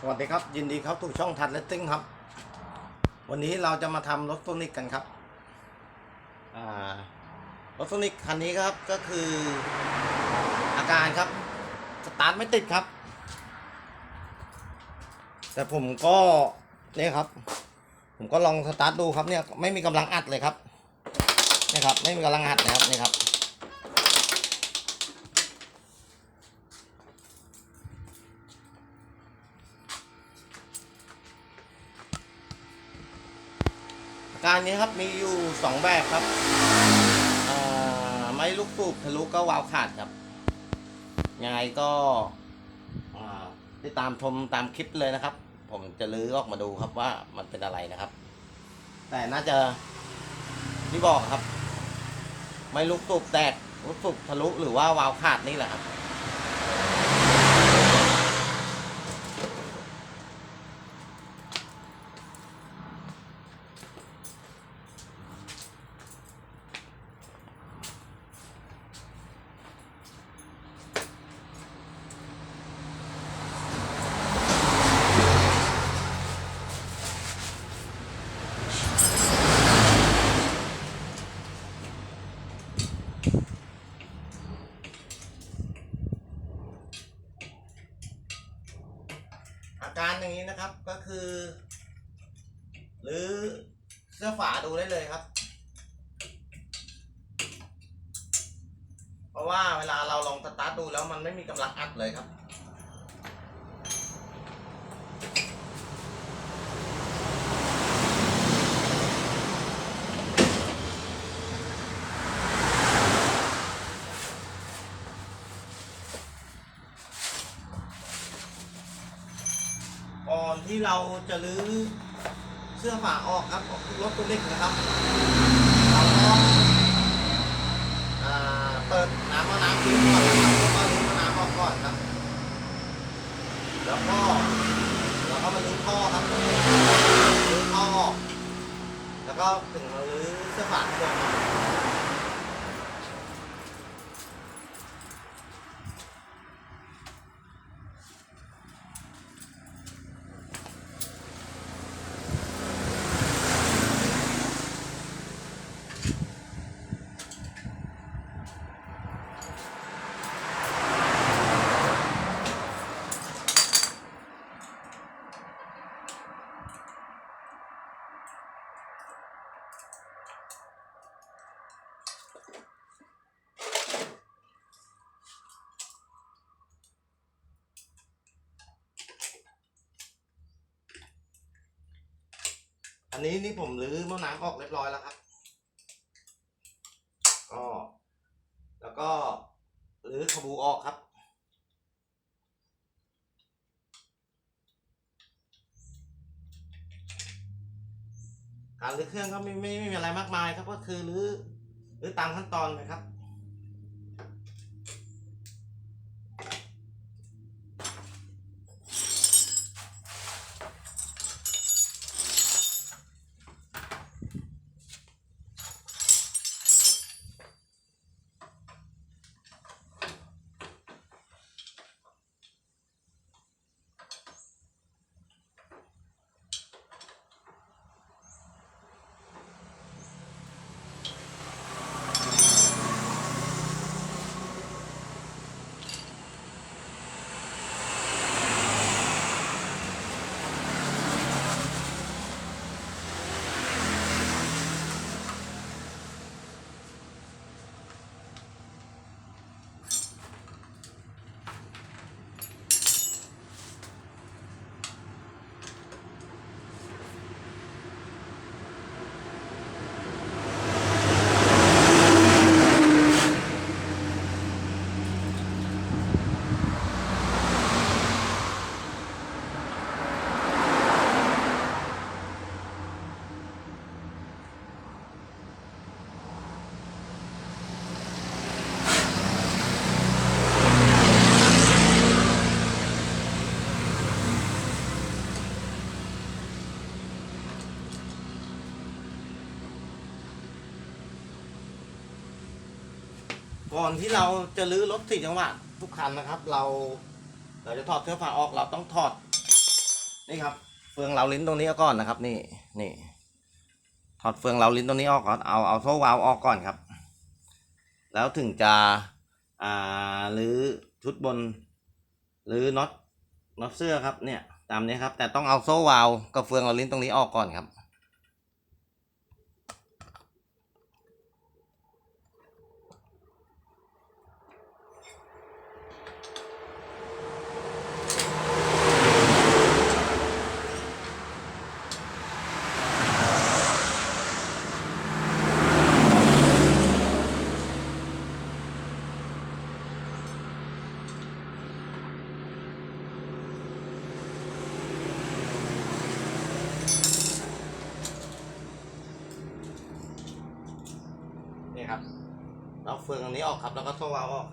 สวัสดีครับ ยินดีครับทุกช่องทันเลตติ้งครับ วันนี้เราจะมาทำรถโซนิกกันครับอ่ารถโซนิกคันนี้ครับก็คืออาการครับสตาร์ทไม่ติดครับ แต่ผมก็เนี่ยครับ ผมก็ลองสตาร์ทดูครับเนี่ยไม่มีกำลังอัดเลยครับนี่ครับ ไม่มีกำลังอัดนะครับนี่ครับ การนี้ครับมีอยู่สองแบบครับไม่ลูกสูบทะลุก็วาวขาดครับยังไงก็ติดตามชมตามคลิปเลยนะครับ ผมจะลื้อออกมาดูครับว่ามันเป็นอะไรนะครับ แต่น่าจะที่บอกครับ ไม่ลูกสูบแตกลูกสูบทะลุหรือว่าวาวขาดนี่แหละครับ การอย่างนี้นะครับก็คือ หรือเสื้อฝาดูได้เลยครับ เพราะว่าเวลาเราลองสตาร์ทดูแล้วมันไม่มีกำลังอัดเลยครับ ที่เราจะรื้อเสื้อฝาออกครับออกรถตัวเล็กนะครับเราต้องอ่าเปิดน้ำมะน้ำทิ้งก่อนนะครับแล้วก็รื้อมะน้ำออกก่อนครับ แล้วก็เราก็มารื้อท่อครับรื้อท่อออกแล้วก็ถึงมารื้อเสื้อฝาตัว อันนี้นี่ผมรื้อมะน้ำออกเรียบร้อยแล้วครับ ก็ แล้วก็รื้อขบูออกครับ การรื้อเครื่องก็ไม่ไม่ไม่มีอะไรมากมายครับก็คือรื้อรื้อตามขั้นตอนนะครับ ก่อนที่เราจะรื้อรถสี่จังหวะทุกคันนะครับ เราเราจะถอดเสื้อฝาออกเราต้องถอด นี่ครับ เฟืองเราลิ้นตรงนี้ก่อนนะครับ นี่นี่ ถอดเฟืองเราลิ้นตรงนี้ออกก่อนเอาเอาโซ่วาล์วออกก่อนครับ แล้วถึงจะอ่าหรือชุดบน หรือน็อตน็อตเสื้อครับเนี่ยตามนี้ครับ แต่ต้องเอาโซ่วาล์วกับเฟืองเราลิ้นตรงนี้ออกก่อนครับ นี่ครับ เราเฟืองตรงนี้ออกครับ แล้วก็โซ่วาล์วออก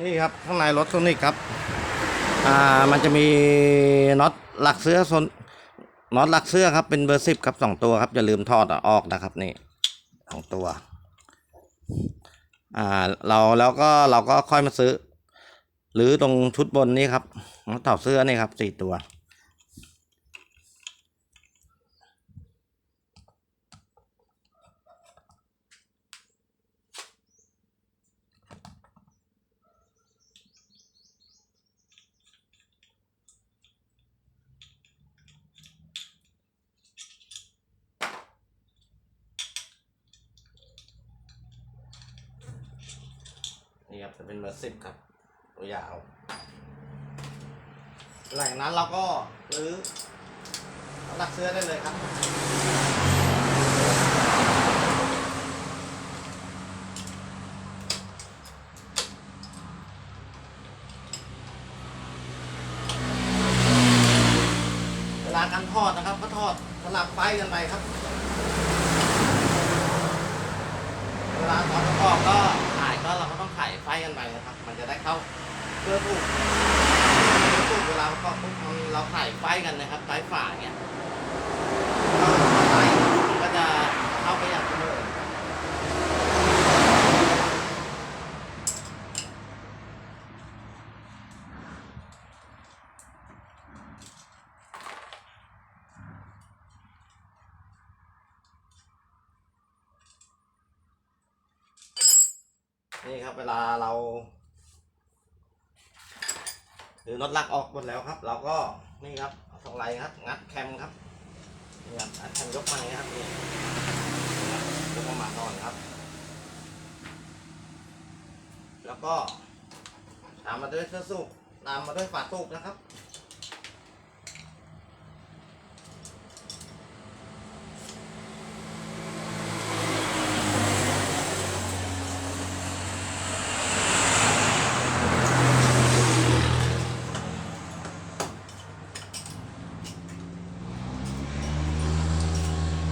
นี่ครับข้างในรถโซนิกครับ อ่ามันจะมีน็อตหลักเสื้อโซนน็อตหลักเสื้อครับเป็นเบอร์สิบครับสองตัวครับอย่าลืมถอดออกนะครับนี่สองตัว อ่าเราแล้วก็เราก็ค่อยมาซื้อ หรือตรงชุดบนนี้ครับน็อตต่อเสื้อนี่ครับสี่ตัว นี่ครับจะเป็นเบอร์สิบครับ ตัวยาว หลังนั้นเราก็รื้อหลักเสื้อได้เลยครับ เวลาการทอดนะครับ ก็ทอดสลับไฟกันไปครับ เวลาตอนประกอบก็ กันไปนะครับ มันจะได้เข้าเพื่อถูกเพื่อถูกเวลาประกอบปุ๊บมันเราขายไฟกันนะครับไฟฝาเนี่ยก็ไฟมันก็จะเข้าไปอย่างเสมอ นี่ครับเวลาเราหรือน็อตลักออกหมดแล้วครับ เราก็นี่ครับเอาสองไหลครับ งัดแคมครับนี่ครับงัดแคมยกมาครับนี่นี่ครับยกมาก่อนครับ แล้วก็ตามมาด้วยเสื้อสูบตามมาด้วยฝาสูบนะครับ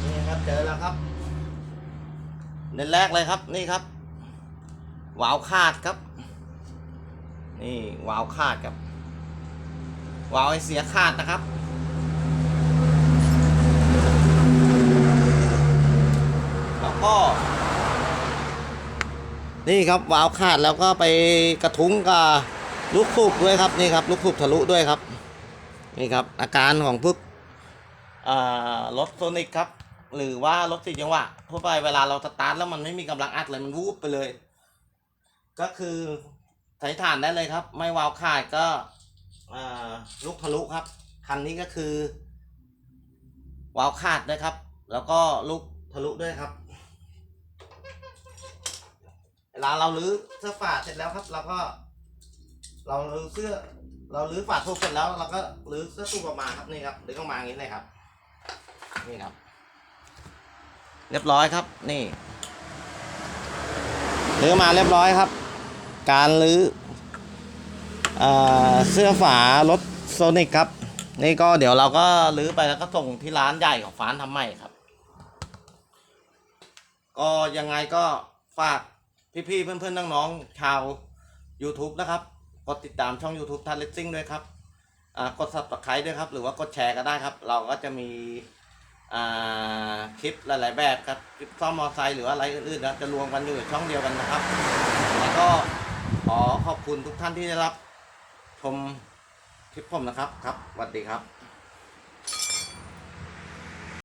นี่ ครับเจอแล้วครับเน้นแรกเลยครับนี่ครับวาวขาดครับ นี่วาวขาดครับวาวไอเสียขาดนะครับ แล้วก็ นี่ครับวาวขาดแล้วก็ไปกระทุ้งกับลูกสูบด้วยครับนี่ครับลูกสูบทะลุด้วยครับ นี่ครับอาการของพวกรถโซนิกครับ หรือว่ารถสี่จังหวะทั่วไปเวลาเราสตาร์ทแล้วมันไม่มีกำลังอัดเลยมันวูบไปเลย ก็คือใส่ฐานได้เลยครับ ไม่วาวขาดก็ลูกทะลุครับ คันนี้ก็คือ วาวขาดด้วยครับ แล้วก็ลูกทะลุด้วยครับเวลาเราลื้อเสื้อฝาเสร็จแล้วครับเราก็ เราลื้อเสื้อ เราลื้อฝาทูบเสร็จแล้วเราก็ลื้อเสื้อทูบออกมาครับนี่ครับลื้อออกมาอย่างนี้เลยครับ นี่ครับ เรียบร้อยครับ นี่ลื้อมาเรียบร้อยครับ การลื้อเอ่อเสื้อฝารถโซนิกครับ นี่ก็เดี๋ยวเราก็ลื้อไปแล้วก็ส่งที่ร้านใหญ่ของฟ้านทำใหม่ครับ ก็ยังไงก็ฝากพี่ๆเพื่อนๆน้องๆชาว YouTube นะครับ กดติดตามช่อง YouTube ทันเลสซิ่งด้วยครับกด subscribe ด้วยครับ หรือว่ากดแชร์ก็ได้ครับ เราก็จะมี คลิปหลาย ๆ แบบครับคลิปซ่อมมอไซค์หรืออะไรอื่นๆนะจะรวมกันอยู่ในช่องเดียวกันนะครับ แล้วก็ขอขอบคุณทุกท่านที่ได้รับ ชมคลิปผมนะครับครับสวัสดีครับ